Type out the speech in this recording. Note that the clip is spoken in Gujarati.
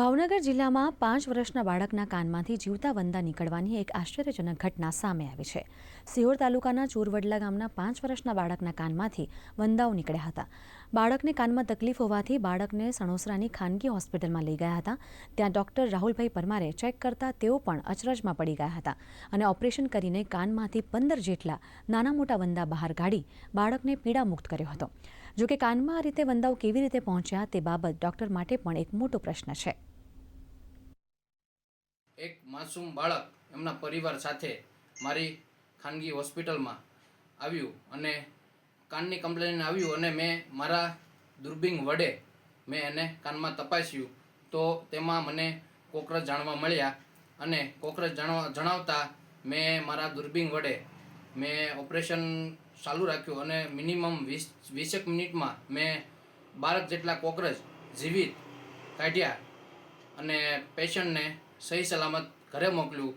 ભાવનગર જિલ્લામાં પાંચ વર્ષના બાળકના કાનમાંથી જીવતા વંદા નીકળવાની એક આશ્ચર્યજનક ઘટના સામે આવી છે. સિહોર તાલુકાના ચોરવડલા ગામના પાંચ વર્ષના બાળકના કાનમાંથી વંદાઓ નીકળ્યા હતા. બાળકને કાનમાં તકલીફ હોવાથી બાળકને સણોસરાની ખાનગી હોસ્પિટલમાં લઈ ગયા હતા. ત્યાં ડોક્ટર રાહુલભાઈ પરમારે ચેક કરતા તેઓ પણ અચરજમાં પડી ગયા હતા અને ઓપરેશન કરીને કાનમાંથી પંદર જેટલા નાના મોટા વંદા બહાર કાઢી બાળકને પીડા મુક્ત કર્યો હતો. જોકે કાનમાં આ રીતે વંદાઓ કેવી રીતે પહોંચ્યા તે બાબત ડોક્ટર માટે પણ એક મોટો પ્રશ્ન છે. એક માસૂમ બાળક એમના પરિવાર સાથે મારી ખાનગી હોસ્પિટલમાં આવ્યું અને કાનની કમ્પ્લેન આવ્યું અને મેં મારા દૂરબીન વડે મેં એને કાનમાં તપાસ્યું તો તેમાં મને કોકરજ જાણવા મળ્યા અને કોકરજ જાણવા, જણાવતા મેં મારા દૂરબીન વડે મેં ઓપરેશન ચાલુ રાખ્યું અને મિનિમમ વીસ, વીસેક મિનિટમાં મેં બારક જેટલા કોકરજ જીવિત કાઢ્યા અને પેશન્ટને સહી સલામત ઘરે મોકલ્યું.